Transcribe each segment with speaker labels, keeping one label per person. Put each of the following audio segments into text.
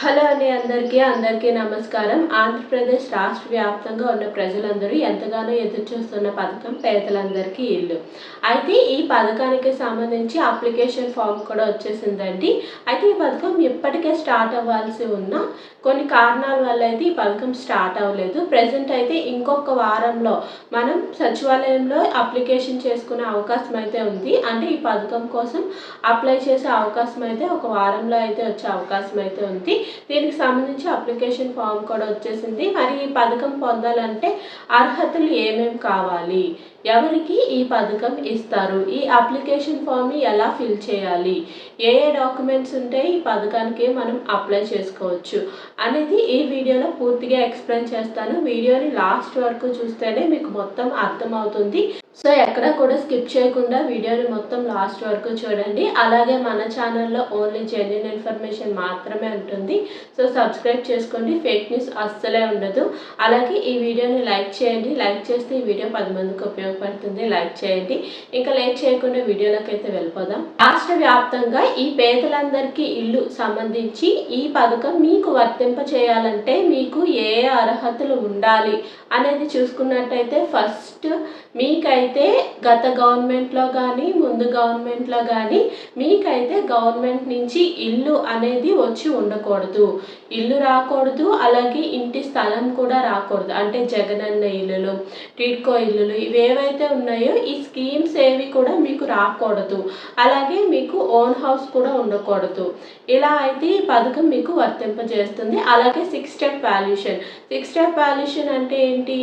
Speaker 1: Hello అండి అందరికీ అందరికీ నమస్కారం. ఆంధ్రప్రదేశ్ రాష్ట్ర వ్యాప్తంగా ఉన్న ప్రజలందరూ ఎంతగానో ఎదురు చూస్తున్న పథకం పేదలందరికీ ఇల్లు. అయితే ఈ పథకానికి సంబంధించి అప్లికేషన్ ఫామ్ కూడా వచ్చేసిందండి. అయితే ఈ పథకం ఇప్పటికే స్టార్ట్ అవ్వాల్సి ఉన్న కొన్ని కారణాల వల్ల అయితే ఈ పథకం స్టార్ట్ అవ్వలేదు. ప్రజెంట్ అయితే ఇంకొక వారంలో మనం సచివాలయంలో అప్లికేషన్ చేసుకునే అవకాశం అయితే ఉంది. అంటే ఈ పథకం కోసం అప్లై చేసే అవకాశం అయితే ఒక వారంలో అయితే వచ్చే అవకాశం అయితే ఉంది. దీనికి సంబంధించి అప్లికేషన్ ఫామ్ కూడా వచ్చేసింది. మరి ఈ పథకం పొందాలంటే అర్హతలు ఏమేమి కావాలి? ఎవరికి ఈ పథకం ఇస్తారు? ఈ అప్లికేషన్ ఫామ్ని ఎలా ఫిల్ చేయాలి? ఏ ఏ డాక్యుమెంట్స్ ఉంటే ఈ పథకానికి మనం అప్లై చేసుకోవచ్చు. అనేది ఈ వీడియోలో పూర్తిగా ఎక్స్ప్లెయిన్ చేస్తాను. వీడియోని లాస్ట్ వరకు చూస్తేనే మీకు మొత్తం అర్థమవుతుంది. సో ఎక్కడ కూడా స్కిప్ చేయకుండా వీడియోని మొత్తం లాస్ట్ వరకు చూడండి. అలాగే మన ఛానల్లో ఓన్లీ జెన్యున్ ఇన్ఫర్మేషన్ మాత్రమే ఉంటుంది. సో సబ్స్క్రైబ్ చేసుకోండి. ఫేక్ న్యూస్ అస్సలే ఉండదు. అలాగే ఈ వీడియోని లైక్ చేయండి. లైక్ చేస్తే ఈ వీడియో పది మందికి ఉపయోగపడుతుంది లైక్ చేయండి. ఇంకా లేట్ చేయకుండా వీడియోలోకి అయితే వెళ్ళిపోదాం. రాష్ట్ర వ్యాప్తంగా ఈ పేదలందరికీ ఇల్లు సంబంధించి ఈ పథకం మీకు వర్తింప చేయాలంటే మీకు ఏ అర్హతలు ఉండాలి అనేది చూసుకున్నట్టయితే ఫస్ట్ మీకైతే గత గవర్నమెంట్లో కానీ ముందు గవర్నమెంట్లో కానీ మీకైతే గవర్నమెంట్ నుంచి ఇల్లు అనేది వచ్చి ఉండకూడదు. ఇల్లు రాకూడదు అలాగే ఇంటి స్థలం కూడా రాకూడదు. అంటే జగనన్న ఇల్లులు టిడ్కో ఇల్లులు ఏవైతే ఉన్నాయో ఈ స్కీమ్స్ ఏవి కూడా మీకు రాకూడదు. అలాగే మీకు ఓన్ హౌస్ కూడా ఉండకూడదు. ఇలా అయితే ఈ పథకం మీకు వర్తింపజేస్తుంది. అలాగే six step valuation six step valuation అంటే ఏంటి?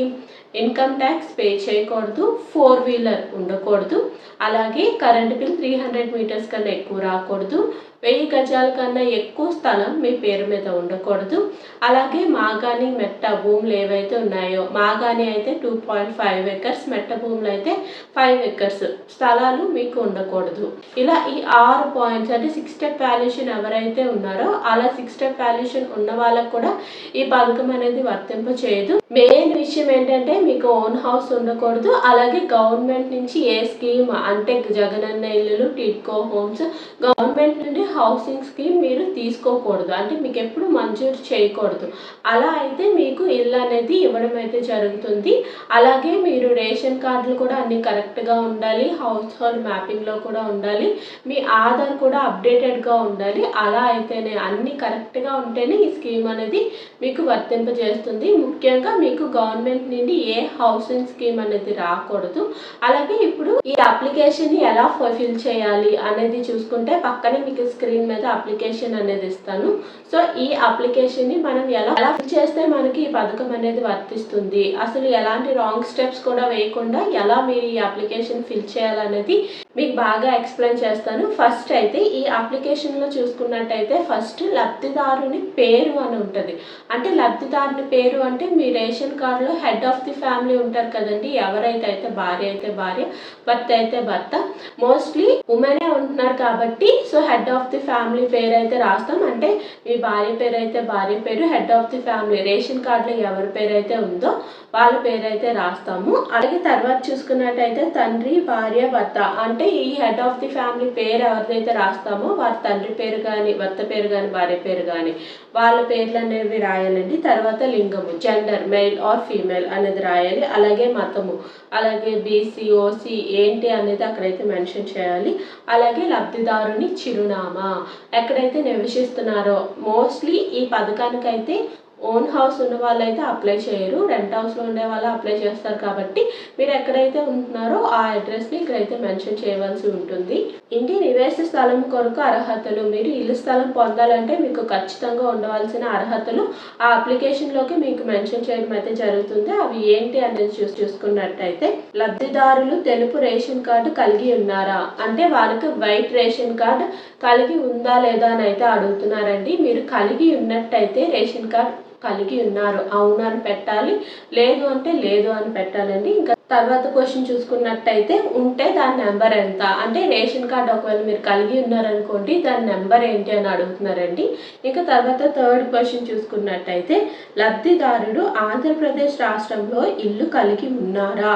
Speaker 1: ఇన్కమ్ ట్యాక్స్ పే చేయకూడదు. ఫోర్ వీలర్ ఉండకూడదు. అలాగే current bill three hundred meters కన్నా ఎక్కువ రాకూడదు. వెయ్యి గజాల కన్నా ఎక్కువ స్థలం మీ పేరు మీద ఉండకూడదు. అలాగే మాగాని మెట్ట భూములు ఏవైతే ఉన్నాయో మాగాని అయితే టూ పాయింట్ ఫైవ్ ఎకర్స్ మెట్ట భూములు అయితే ఫైవ్ ఎకర్స్ స్థలాలు మీకు ఉండకూడదు. ఇలా ఈ ఆరు పాయింట్స్ అంటే సిక్స్ స్టెప్ వాల్యూషన్ ఎవరైతే ఉన్నారో అలా సిక్స్ స్టెప్ వాల్యూషన్ ఉన్న వాళ్ళకు కూడా ఈ పథకం అనేది వర్తింప చేయదు మెయిన్ విషయం ఏంటంటే మీకు ఓన్ హౌస్ ఉండకూడదు. అలాగే గవర్నమెంట్ నుంచి ఏ స్కీమ్ అంటే జగనన్న ఇల్లులు టిడ్కో హోమ్స్ గవర్నమెంట్ నుండి హౌసింగ్ స్కీమ్ మీరు తీసుకోకూడదు. అంటే మీకు ఎప్పుడు మంజూరు చేయకూడదు. అలా అయితే మీకు ఇల్లు అనేది ఇవ్వడం అయితే జరుగుతుంది. అలాగే మీరు రేషన్ కార్డులు కూడా అన్ని కరెక్ట్గా ఉండాలి. హౌస్ హోల్డ్ మ్యాపింగ్లో కూడా ఉండాలి. మీ ఆధార్ కూడా అప్డేటెడ్గా ఉండాలి. అలా అయితేనే అన్ని కరెక్ట్గా ఉంటేనే ఈ స్కీమ్ అనేది మీకు వర్తింపజేస్తుంది. ముఖ్యంగా మీకు గవర్నమెంట్ నుండి ఏ హౌసింగ్ స్కీమ్ అనేది రాకూడదు. అలాగే ఇప్పుడు ఈ అప్లికేషన్ ఎలా ఫిల్ చేయాలి అనేది చూసుకుంటే పక్కనే మీకు స్క్రీన్ మీద అప్లికేషన్ అనేది ఇస్తాను. సో ఈ అప్లికేషన్ని మనం ఎలా ఎలా ఫిల్ చేస్తే మనకి ఈ పథకం అనేది వర్తిస్తుంది? అసలు ఎలాంటి రాంగ్ స్టెప్స్ కూడా వేయకుండా ఎలా మీరు ఈ అప్లికేషన్ ఫిల్ చేయాలనేది మీకు బాగా ఎక్స్ప్లెయిన్ చేస్తాను. ఫస్ట్ అయితే ఈ అప్లికేషన్లో చూసుకున్నట్టయితే ఫస్ట్ లబ్ధిదారుని పేరు అని ఉంటుంది. అంటే లబ్ధిదారుని పేరు అంటే మీ రేషన్ కార్డులో హెడ్ ఆఫ్ ది ఫ్యామిలీ ఉంటారు కదండి. ఎవరైతే అయితే భార్య అయితే భార్య భర్త అయితే భర్త. మోస్ట్లీ ఉమెనే ఉంటున్నారు కాబట్టి so head of the family పేరు అయితే రాస్తాం. అంటే మీ భార్య పేరు అయితే భార్య పేరు head of the family ration కార్డులో ఎవరి పేరు అయితే ఉందో వాళ్ళ పేరు అయితే రాస్తాము. అలాగే తర్వాత చూసుకున్నట్టయితే తండ్రి భార్య భర్త. అంటే ఈ హెడ్ ఆఫ్ ది ఫ్యామిలీ పేరు ఎవరిదైతే రాస్తామో వారి తండ్రి పేరు కానీ భర్త పేరు కానీ భార్య పేరు కానీ వాళ్ళ పేర్లు అనేవి రాయాలండి. తర్వాత లింగము జెండర్ మెయిల్ ఆర్ ఫీమేల్ అనేది రాయాలి. అలాగే మతము అలాగే బీసీ ఓసీ ఏంటి అనేది అక్కడైతే మెన్షన్ చేయాలి. అలాగే లబ్ధిదారుని చిరునామా. ఎక్కడైతే నివసిస్తున్నారో మోస్ట్లీ ఈ పథకానికైతే ఓన్ హౌస్ ఉన్న వాళ్ళైతే అప్లై చేయరు రెంట్ హౌస్లో ఉండే వాళ్ళు అప్లై చేస్తారు కాబట్టి మీరు ఎక్కడైతే ఉంటున్నారో ఆ అడ్రస్ని ఇక్కడైతే మెన్షన్ చేయవలసి ఉంటుంది. ఇంటి నివేశ స్థలం కొరకు అర్హతలు మీరు ఇల్లు స్థలం పొందాలంటే మీకు ఖచ్చితంగా ఉండవలసిన అర్హతలు ఆ అప్లికేషన్లోకి మీకు మెన్షన్ చేయడం అయితే జరుగుతుంది. అవి ఏంటి అనేది చూసి చూసుకున్నట్టయితే లబ్ధిదారులు తెలుపు రేషన్ కార్డు కలిగి ఉన్నారా? అంటే వాళ్ళకి వైట్ రేషన్ కార్డు కలిగి ఉందా లేదా అని అయితే అడుగుతున్నారండి. మీరు కలిగి ఉన్నట్టయితే రేషన్ కార్డు కలిగి ఉన్నారు. అవును అని పెట్టాలి. లేదు అంటే లేదు అని పెట్టాలండి. ఇంకా తర్వాత క్వశ్చన్ చూసుకున్నట్టయితే ఉంటే దాని నెంబర్ ఎంత? అంటే రేషన్ కార్డ్ ఒకవేళ మీరు కలిగి ఉన్నారనుకోండి దాని నెంబర్ ఏంటి అని అడుగుతున్నారండి. ఇక తర్వాత థర్డ్ క్వశ్చన్ చూసుకున్నట్టయితే లబ్ధిదారుడు ఆంధ్రప్రదేశ్ రాష్ట్రంలో ఇల్లు కలిగి ఉన్నారా?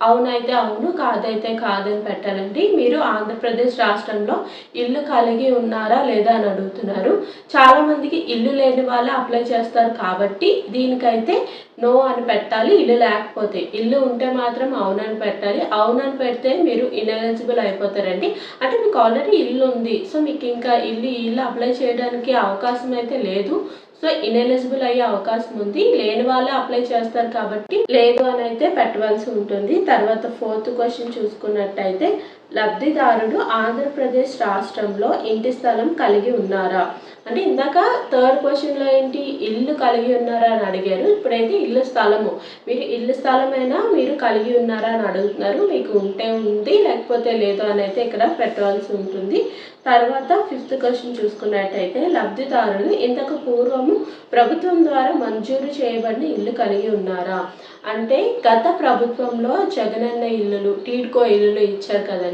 Speaker 1: అవునైతే అవును కాదైతే కాదని పెట్టాలండి. మీరు ఆంధ్రప్రదేశ్ రాష్ట్రంలో ఇల్లు కలిగి ఉన్నారా లేదా అని అడుగుతున్నారు. చాలామందికి ఇల్లు లేని వాళ్ళే అప్లై చేస్తారు కాబట్టి దీనికైతే నో అని పెట్టాలి ఇల్లు లేకపోతే. ఇల్లు ఉంటే మాత్రం అవునని పెట్టాలి. అవునని పెడితే మీరు ఇన్ఎలిజిబుల్ అయిపోతారండి. అంటే మీకు ఆల్రెడీ ఇల్లు ఉంది. సో మీకు ఇంకా ఇల్లు ఇల్లు అప్లై చేయడానికి అవకాశం అయితే లేదు. సో ఇన్ఎలిజిబుల్ అయ్యే అవకాశం ఉంది. లేని వాళ్ళే అప్లై చేస్తారు కాబట్టి లేదు అని అయితే పెట్టవలసి ఉంటుంది. తర్వాత ఫోర్త్ క్వశ్చన్ చూసుకున్నట్టయితే లబ్ధిదారుడు ఆంధ్రప్రదేశ్ రాష్ట్రంలో ఇంటి స్థలం కలిగి ఉన్నారా? అంటే ఇందాక థర్డ్ క్వశ్చన్లో ఏంటి? ఇల్లు కలిగి ఉన్నారా అని అడిగారు. ఇప్పుడైతే ఇల్లు స్థలము. మీరు ఇల్లు స్థలమైనా మీరు కలిగి ఉన్నారా అని అడుగుతున్నారు. మీకు ఉంటే ఉంది లేకపోతే లేదు అని అయితే ఇక్కడ పెట్టవలసి ఉంటుంది. తర్వాత ఫిఫ్త్ క్వశ్చన్ చూసుకున్నట్టయితే లబ్ధిదారులు ఇంతకు పూర్వము ప్రభుత్వం ద్వారా మంజూరు చేయబడిన ఇల్లు కలిగి ఉన్నారా? అంటే గత ప్రభుత్వంలో జగనన్న ఇల్లులు టీడ్కో ఇల్లులు ఇచ్చారు కదండి.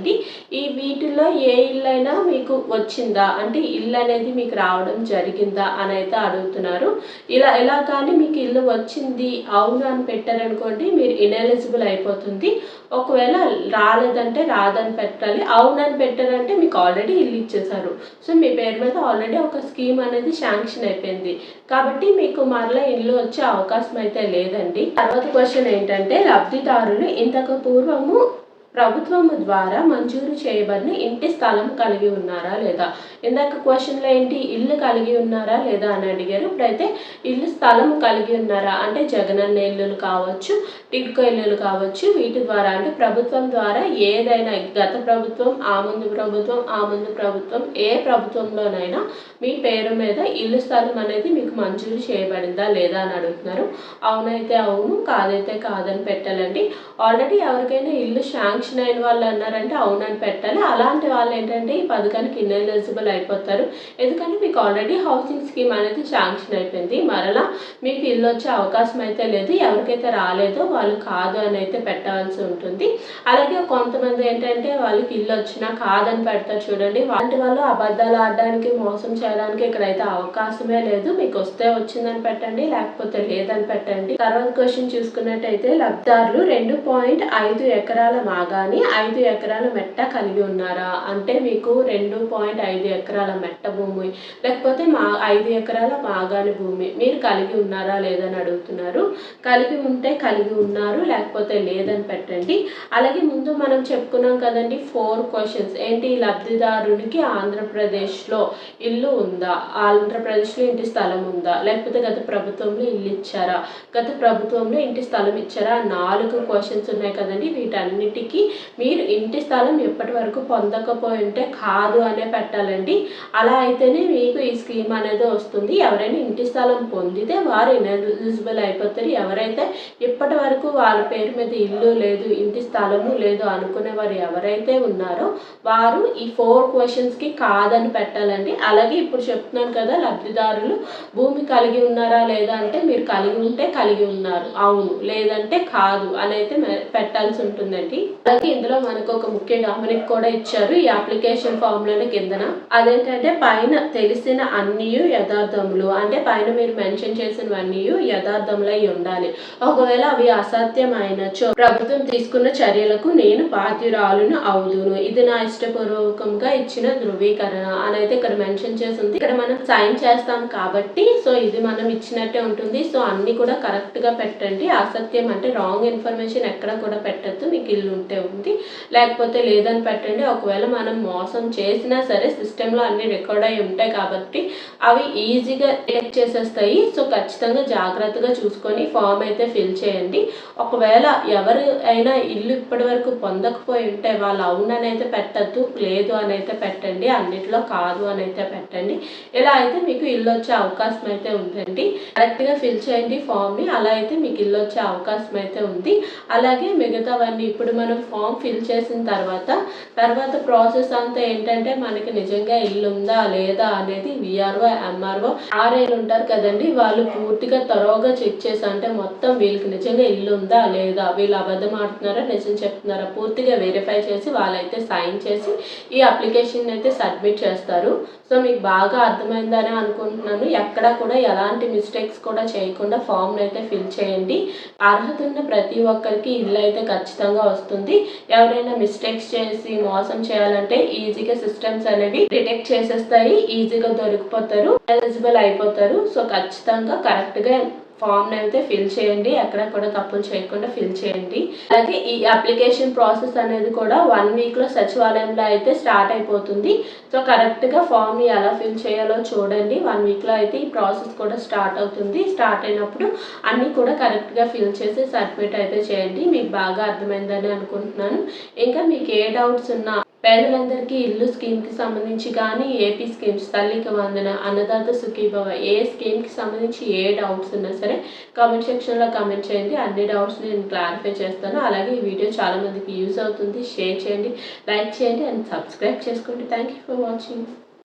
Speaker 1: ఈ వీటిలో ఏ ఇల్లు అయినా మీకు వచ్చిందా? అంటే ఇల్లు అనేది మీకు రావడం జరిగిందా అని అయితే అడుగుతున్నారు. ఇలా ఎలా కానీ మీకు ఇల్లు వచ్చింది అవును అని పెట్టారనుకోండి మీరు ఇనెలిజిబుల్ అయిపోతుంది. ఒకవేళ రాలేదంటే రాదని పెట్టాలి అవునని పెట్టారంటే మీకు ఆల్రెడీ ఇల్లు ఇచ్చేసారు సో మీ పేరు మీద ఆల్రెడీ ఒక స్కీమ్ అనేది శాంక్షన్ అయిపోయింది. కాబట్టి మీకు మరలా ఇల్లు వచ్చే అవకాశం అయితే లేదండి. తర్వాత క్వశ్చన్ ఏంటంటే లబ్ధిదారులు ఇంతకు పూర్వము ప్రభుత్వము ద్వారా మంజూరు చేయబడిన ఇంటి స్థలం కలిగి ఉన్నారా లేదా? ఇందాక క్వశ్చన్లో ఏంటి? ఇల్లు కలిగి ఉన్నారా లేదా అని అడిగారు. ఇప్పుడైతే ఇల్లు స్థలం కలిగి ఉన్నారా? అంటే జగనన్న ఇల్లులు కావచ్చు టిడ్కో ఇల్లులు కావచ్చు వీటి ద్వారా అంటే ప్రభుత్వం ద్వారా ఏదైనా గత ప్రభుత్వం ఆ ముందు ప్రభుత్వం ఆ ముందు ప్రభుత్వం ఏ ప్రభుత్వంలోనైనా మీ పేరు మీద ఇల్లు స్థలం అనేది మీకు మంజూరు చేయబడిందా లేదా అని అడుగుతున్నారు. అవునైతే అవును కాదైతే కాదని పెట్టాలండి. ఆల్రెడీ ఎవరికైనా ఇల్లు శాంక్షన్ అయిన వాళ్ళు అన్నారంటే అవునని పెట్టాలి. అలాంటి వాళ్ళు ఏంటంటే ఈ పథకానికి ఇన్ఎలిజిబుల్ అయిపోతారు. ఎందుకంటే మీకు ఆల్రెడీ హౌసింగ్ స్కీమ్ అనేది శాంక్షన్ అయిపోయింది. మరలా మీకు ఇల్లు వచ్చే అవకాశం అయితే లేదు. ఎవరికైతే రాలేదో వాళ్ళు కాదు అని అయితే పెట్టవలసి ఉంటుంది. అలాగే కొంతమంది ఏంటంటే వాళ్ళకి ఇల్లు వచ్చినా కాదని పెడతారు చూడండి. వాటి వాళ్ళు అబద్ధాలు ఆడడానికి మోసం చేయడానికి ఇక్కడైతే అవకాశమే లేదు. మీకు వస్తే వచ్చిందని పెట్టండి లేకపోతే లేదని పెట్టండి. తర్వాత క్వశ్చన్ చూసుకున్నట్టయితే లబ్ధారులు రెండు పాయింట్ ఐదు ఎకరాల కానీ ఐదు ఎకరాల మెట్ట కలిగి ఉన్నారా? అంటే మీకు రెండు పాయింట్ ఐదు ఎకరాల మెట్ట భూమి లేకపోతే మా ఐదు ఎకరాల మాగాని భూమి మీరు కలిగి ఉన్నారా లేదని అడుగుతున్నారు. కలిగి ఉంటే కలిగి ఉన్నారు లేకపోతే లేదని పెట్టండి. అలాగే ముందు మనం చెప్పుకున్నాం కదండి ఫోర్ క్వశ్చన్స్. ఏంటి? లబ్ధిదారునికి ఆంధ్రప్రదేశ్లో ఇల్లు ఉందా? ఆంధ్రప్రదేశ్లో ఇంటి స్థలం ఉందా? లేకపోతే గత ప్రభుత్వంలో ఇల్లు ఇచ్చారా? గత ప్రభుత్వంలో ఇంటి స్థలం ఇచ్చారా? నాలుగు క్వశ్చన్స్ ఉన్నాయి కదండి వీటన్నిటికీ మీరు ఇంటి స్థలం ఎప్పటి వరకు పొందకపోయి ఉంటే కాదు అనే పెట్టాలండి. అలా అయితేనే మీకు ఈ స్కీమ్ అనేది వస్తుంది. ఎవరైనా ఇంటి స్థలం పొందితే వారు ఎలిజిబుల్ అయిపోతారు. ఎవరైతే ఇప్పటి వరకు వాళ్ళ పేరు మీద ఇల్లు లేదు ఇంటి స్థలము లేదు అనుకునే వారు ఎవరైతే ఉన్నారో వారు ఈ ఫోర్ క్వశ్చన్స్కి కాదని పెట్టాలండి. అలాగే ఇప్పుడు చెప్తున్నాను కదా లబ్ధిదారులు భూమి కలిగి ఉన్నారా లేదా అంటే మీరు కలిగి ఉంటే కలిగి ఉన్నారు. అవును లేదంటే కాదు అని అయితే పెట్టాల్సి ఉంటుందండి. అలాగే ఇందులో మనకు ఒక ముఖ్య డామినిక్ కూడా ఇచ్చారు. ఈ అప్లికేషన్ ఫామ్లోని కిందన అదేంటంటే పైన తెలిసిన అన్ని యథార్థములు. అంటే పైన మీరు మెన్షన్ చేసినవన్నీ యథార్థములై ఉండాలి. ఒకవేళ అవి అసత్యమైనచో ప్రభుత్వం తీసుకున్న చర్యలకు నేను బాధ్యురాలును అవుదును. ఇది నా ఇష్టపూర్వకంగా ఇచ్చిన ధృవీకరణ. అనేది ఇక్కడ మెన్షన్ చేసింది. ఇక్కడ మనం సైన్ చేస్తాం కాబట్టి సో ఇది మనం ఇచ్చినట్టే ఉంటుంది. సో అన్ని కూడా కరెక్ట్గా పెట్టండి. అసత్యం అంటే రాంగ్ ఇన్ఫర్మేషన్ ఎక్కడ కూడా పెట్టద్దు. మీకు ఇల్లు ఉంటే ఉంది. లేకపోతే లేదని పెట్టండి. ఒకవేళ మనం మోసం చేసినా సరే సిస్టంలో అన్ని రికార్డ్ అయి ఉంటాయి కాబట్టి అవి ఈజీగా డిటెక్ట్ చేసేస్తాయి. సో ఖచ్చితంగా జాగ్రత్తగా చూసుకొని ఫామ్ అయితే ఫిల్ చేయండి. ఒకవేళ ఎవరు అయినా ఇల్లు ఇప్పటి వరకు పొందకపోయి ఉంటే వాళ్ళు అవునని అయితే పెట్టద్దు లేదు అని అయితే పెట్టండి అన్నిట్లో కాదు అని అయితే పెట్టండి. ఇలా అయితే మీకు ఇల్లు వచ్చే అవకాశం అయితే ఉందండి. కరెక్ట్గా ఫిల్ చేయండి ఫామ్ని. అలా అయితే మీకు ఇల్లు వచ్చే అవకాశం అయితే ఉంది. అలాగే మిగతావన్నీ ఇప్పుడు మనం ఫామ్ ఫిల్ చేసిన తర్వాత తర్వాత ప్రాసెస్ అంతా ఏంటంటే మనకి నిజంగా ఇల్లు ఉందా లేదా అనేది విఆర్ఓ ఎంఆర్ఓ ఆర్ఐలు ఉంటారు కదండి. వాళ్ళు పూర్తిగా తరోగా చెక్ చేసి అంటే మొత్తం వీళ్ళకి నిజంగా ఇల్లు ఉందా లేదా వీళ్ళు అబద్ధం ఆడుతున్నారా నిజం చెప్తున్నారా పూర్తిగా వెరిఫై చేసి వాళ్ళైతే సైన్ చేసి ఈ అప్లికేషన్ అయితే సబ్మిట్ చేస్తారు. సో మీకు బాగా అర్థమైందని అనుకుంటున్నాను. ఎక్కడ కూడా ఎలాంటి మిస్టేక్స్ కూడా చేయకుండా ఫామ్ని అయితే ఫిల్ చేయండి. అర్హత ఉన్న ప్రతి ఒక్కరికి ఇల్లు అయితే ఖచ్చితంగా వస్తుంది. ఎవరైనా మిస్టేక్స్ చేసి మోసం చేయాలంటే ఈజీగా సిస్టమ్స్ అనేవి డిటెక్ట్ చేసేస్తాయి ఈజీగా దొరికిపోతారు ఎలిజిబుల్ అయిపోతారు. సో ఖచ్చితంగా కరెక్ట్గా ఫామ్ని అయితే ఫిల్ చేయండి. ఎక్కడ కూడా తప్పులు చేయకుండా ఫిల్ చేయండి. అలాగే ఈ అప్లికేషన్ ప్రాసెస్ అనేది కూడా వన్ వీక్లో సచివాలయంలో అయితే స్టార్ట్ అయిపోతుంది. సో కరెక్ట్గా ఫామ్ని ఎలా ఫిల్ చేయాలో చూడండి. వన్ వీక్లో అయితే ఈ ప్రాసెస్ కూడా స్టార్ట్ అవుతుంది. స్టార్ట్ అయినప్పుడు అన్నీ కూడా కరెక్ట్గా ఫిల్ చేసి సబ్మిట్ అయితే చేయండి. మీకు బాగా అర్థమైందని అనుకుంటున్నాను. ఇంకా మీకు ఏ డౌట్స్ ఉన్నా పేదలందరికీ ఇల్లు స్కీమ్కి సంబంధించి కానీ ఏపీ స్కీమ్స్ తల్లికి వందన అన్నదాత సుఖీభవ ఏ స్కీమ్కి సంబంధించి ఏ డౌట్స్ ఉన్నా సరే కామెంట్ సెక్షన్లో కామెంట్ చేయండి. అన్ని డౌట్స్ నేను క్లారిఫై చేస్తాను. అలాగే ఈ వీడియో చాలామందికి యూజ్ అవుతుంది. షేర్ చేయండి లైక్ చేయండి అండ్ సబ్స్క్రైబ్ చేసుకోండి. Thank you for watching.